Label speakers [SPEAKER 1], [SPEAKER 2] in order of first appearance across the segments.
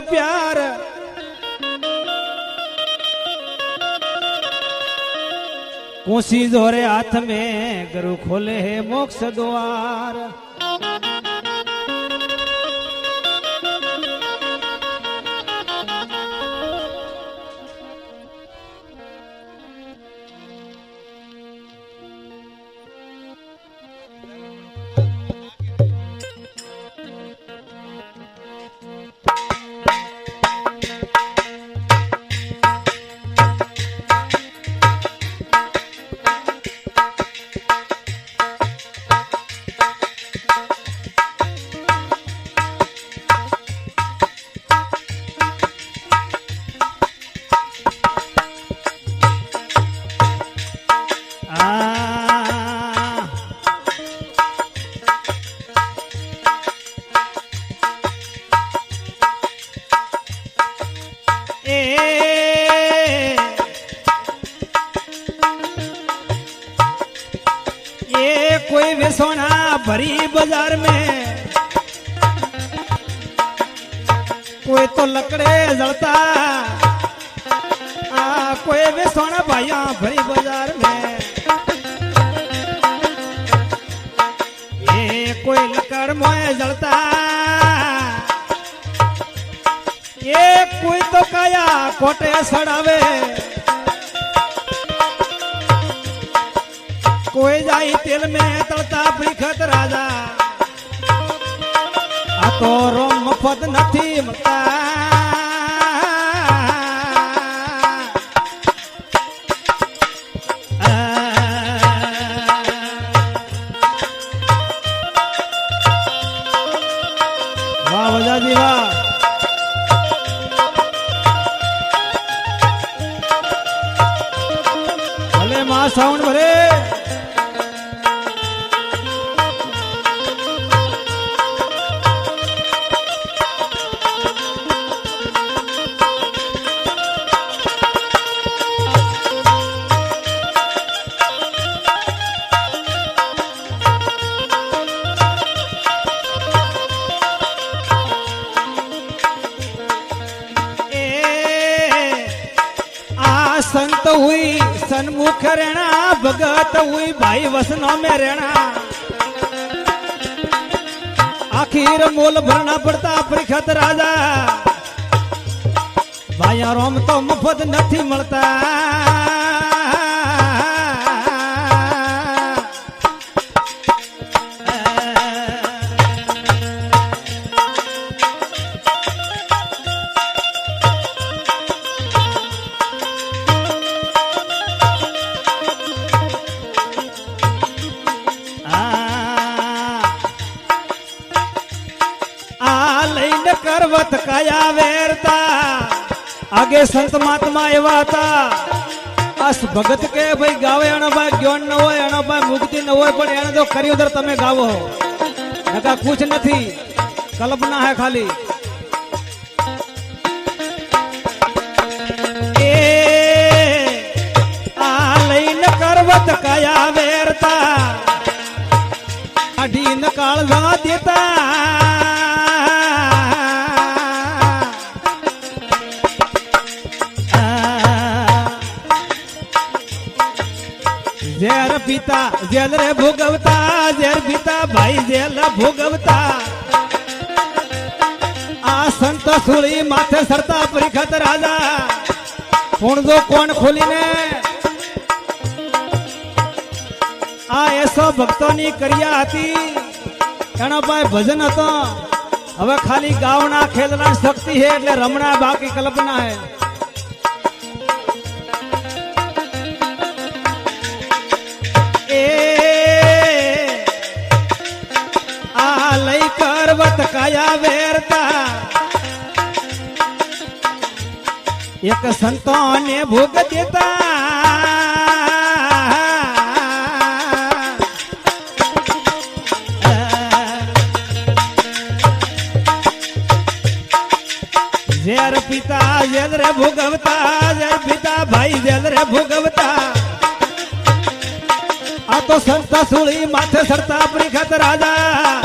[SPEAKER 1] प्यार। कोसी जोरे हाथ में गुरु खोले है मोक्ष द्वार। ये कोई वेसोना भरी बाज़ार में। कोई तो लकड़े जलता। आ, कोई वेसोना भाइया भरी बाज़ार में। ये कोई लकड़ मोए जलता। ये कोई तो काया कोटे सड़ावे। કોઈ જાય તેલ મેં તળતા ભીખત રાજા. આ તો રોમ મફત નથી મળતા. હુઈ ભાઈ વસનો મે રેણા આખીર મોલ ભરણા પડતા પરિખત રાજા ભાઈ રોમ તો મફત નથી મળતા લઈને કરવત કાયા વેરતા આગે સંત મહાત્મા એવા હતા અસ ભગત કે ભાઈ ગાવે એનો ભાઈ જ્ઞાન ન હોય એનો ભાઈ મુક્તિ ન હોય પણ એને તો કર્યું દર તમે ગાવો નકા કુછ નથી કલ્પના હે ખાલી એ આ લઈને કરવત કાયા વેરતા અઢી ન કાળવા દેતા ઝેર પિતા જેલ રે ભોગવતા, ઝેર પિતા ભાઈ જેલ ભોગવતા. આ સંત સુળી માથે સરતા પરિખત રાજા. કોણ જો કોણ ખોલીને આ એસો ભક્તોની કર્યા હતી, એનો ભાઈ ભજન હતો. હવે ખાલી ગાવના ખેલના શક્તિ હે એટલે રમણા બાકી કલ્પના હે કરવત કાયા વેરતા એક સંતોને ભોગ દેતા ઝેર પિતા જેલ રે ભોગવતા ઝેર પિતા ભાઈ જેલ રે ભોગવતા આ તો સંતા સુળી માથે સરતા આપણી ખાત રાજા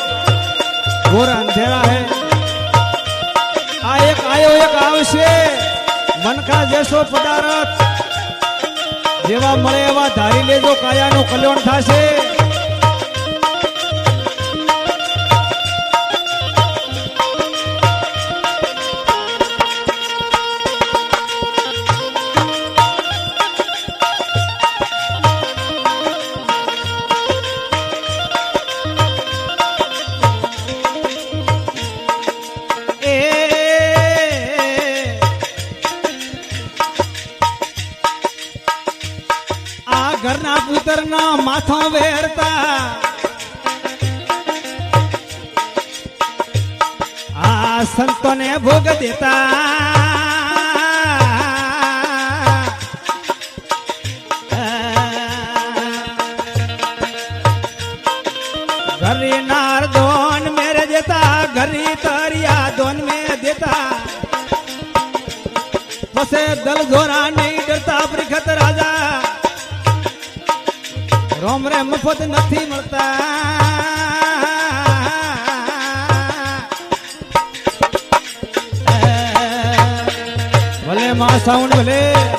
[SPEAKER 1] ઘોર અંધેરા હે. આ એક આયો એક આવશે. મનખા જેસો પદારથ. જેવા મળે એવા ધારી લેજો કાયાનું કલ્યાણ થશે. देता। घरी नारदोन मेरे देता घरी तरिया दोन में देता। बसे दल घोरा नहीं डरता प्रखत राजा। रोम रे मुफत नहीं मरता માં સાઉન્ડ ભલે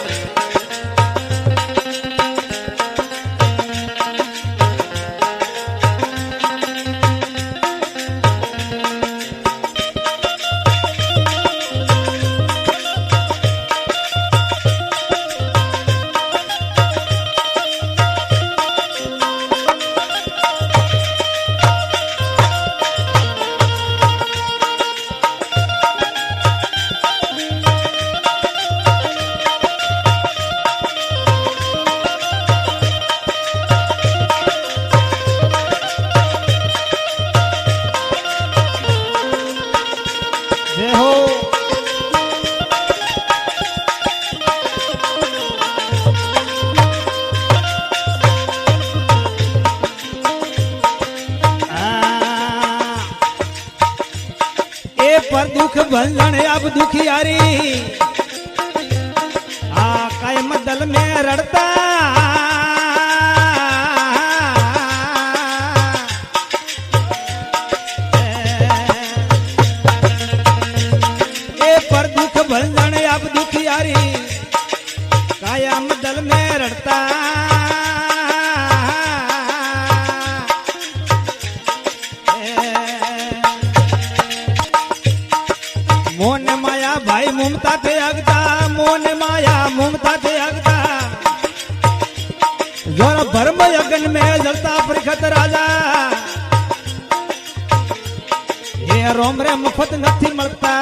[SPEAKER 1] દુખિયારી આ કાયમ દલ में રડતા એ પર દુઃખ ભંજણ અબ દુખિયારી કાયમ દલ में રડતા मुंबई अगन में जलता प्रखत राजा। ये रोम रे मुफत नथी मरता।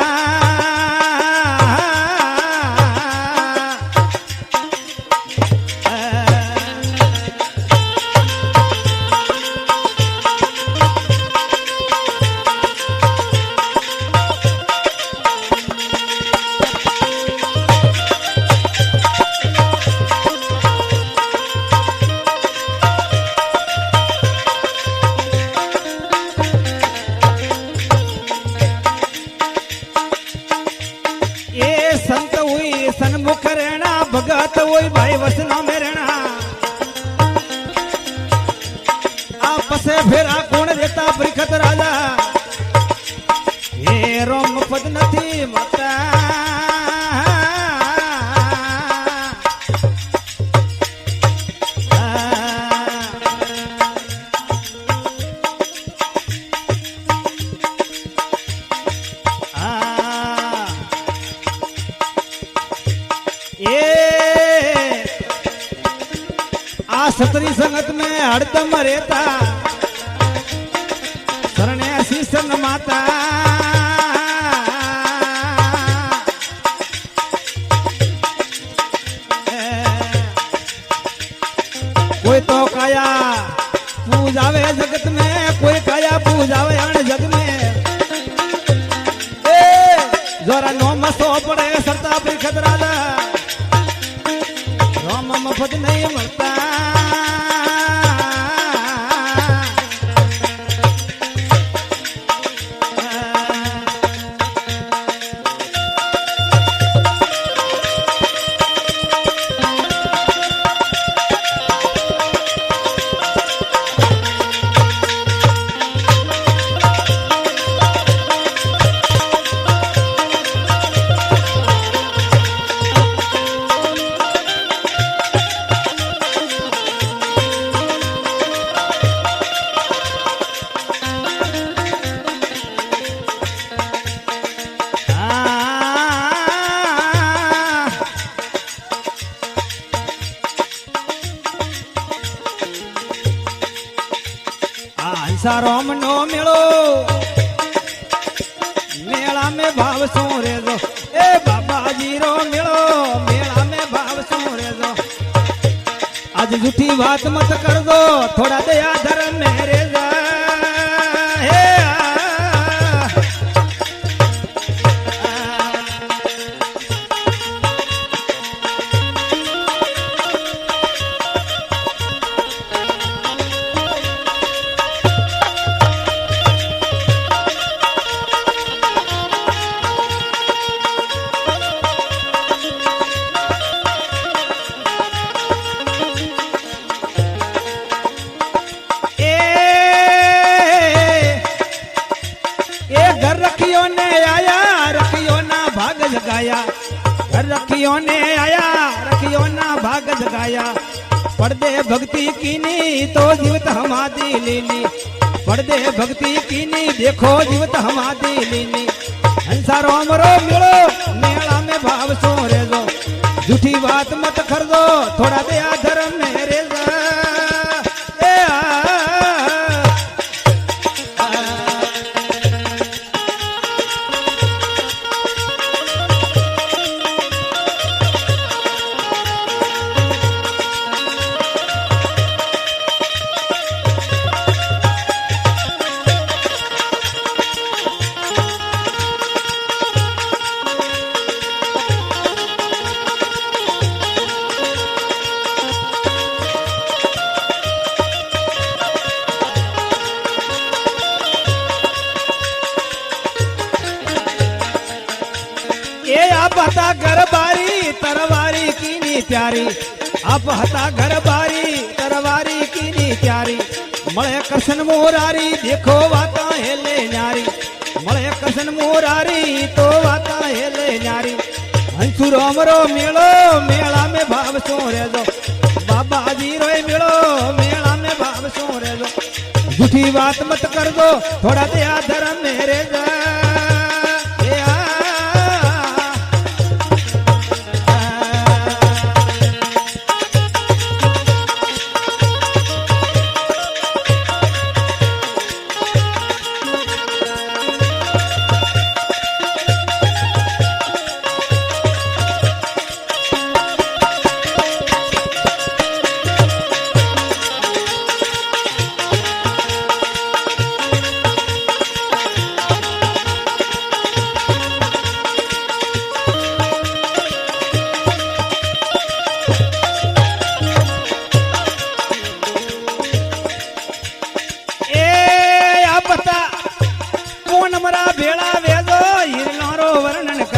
[SPEAKER 1] પસે ફેરા કોણ દેતા પ્રખત Tata. હંસારામ નો મેળો. મેળા મે ભાવ શું રેજો? એ બાબાજી રો મેળો. મેળા મે ભાવ શું રેજો? આજ જૂઠી વાત મત કરજો. થોડા દયા ધર્મ મેં પડદે ભક્તિ કીની તો જીવત હમાદી લીની પડદે ભક્તિ કીની દેખો જીવત હમાદી લીની હંસારો અમરો મેળો, મેળા મે ભાવ સો રેજો? જૂઠી વાત મત ખરજો, થોડા દયા ધર્મ ને રેજા. કસન મોરારી, દેખો વાતા હેલે ન્યારી. મળે કસન મોરારી, તો વાતા હેલે ન્યારી. હંસુ રોમરો મેળો, મેળા में ભાવ શું રેજો બાબાજી રોય મેળો, મેળા में ભાવ શું રેજો જૂઠી વાત મત કરજો, થોડા દયા ધરમ મેરે જા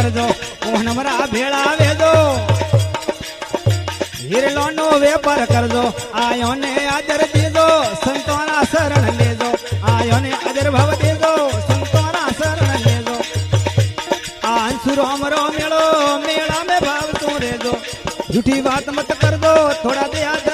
[SPEAKER 1] કરજો. કોણ મરા ભેળા વેજો હિરલો નો વેપાર કરજો. આયો ને આદર દેજો. સંતોના શરણ લેજો. આયો ને આદર ભાવ દેજો. સંતોના શરણ લેજો. આ અંસુરો અમરો મેળો મેળા में ભાવ તું રેજો જૂઠી વાત મત કરજો. થોડા દે ધર્મ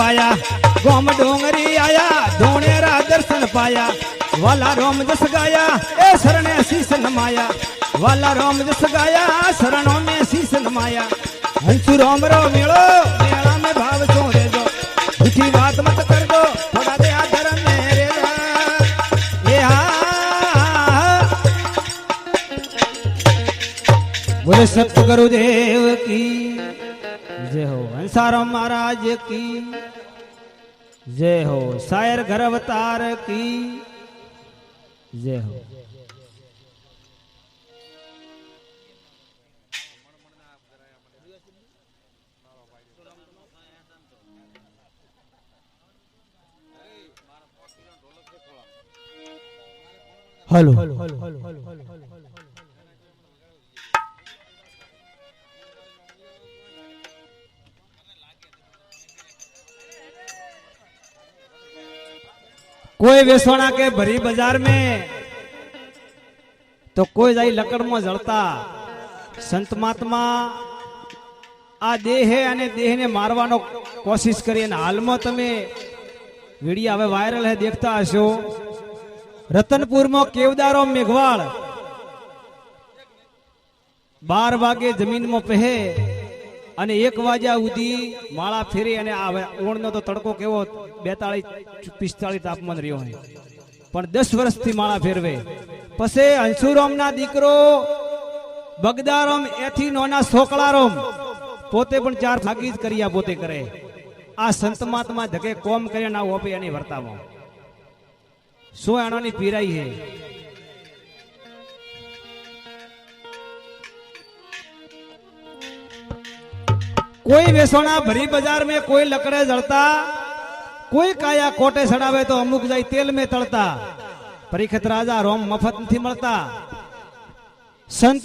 [SPEAKER 1] पाया। गोम डोंगरी आया, धोने रा दर्शन पाया। वाला रोम जस गाया, ए शरण शीश नमाया। वाला रोम जस गाया, शरणों में शीश नमाया। हंस रोम रो मेलो, मेला में भाव छोड़े दो दुखी बात मत कर दो, थोड़ा दे आदर मेरे ये बोले सत्य गुरुदेव की જય હો હંસારામ મહારાજ કી જય હો સાયર ઘર અવતાર કી જય હો. હલો. કોઈ વેસવાણા કે ભરી બજાર મે, તો કોઈ જાય લકડમાં જળતા. સંત મહાત્મા આ દેહે અને દેહને મારવાનો કોશિશ કરી અને હાલમાં તમે વિડીયા હવે વાયરલ હે, દેખતા હશો. રતનપુરમાં કેવદારો મેઘવાળ બાર વાગે જમીનમાં પહે અને એક વાગ્યા સુધી માળા ફેરી અને આ ઓણનો તો તડકો કેવો બેતાળીસ, પિસ્તાળીસ તાપમાન રહ્યો હોય. પણ દસ વર્ષથી માળા ફેરવે. પછી અંશુરામના દીકરો બગદારામ, એથી નોના સોકળારામ પોતે પણ ચાર ભાગી જ કર્યા પોતે કરે. આ સંત મહાત્મા ધકે કોમ કરે ના ઓપે એની વર્તામાં. શું આનાની પીરાઈ હે? કોઈ વેસોણા ભરી બજાર મેં કોઈ લકડે જળતા, કોઈ કાયા કોટે સડાવે તો અમુક જાય તેલ મેં તળતા. પરિખત રાજા રોમ મફત નથી મળતા. સંત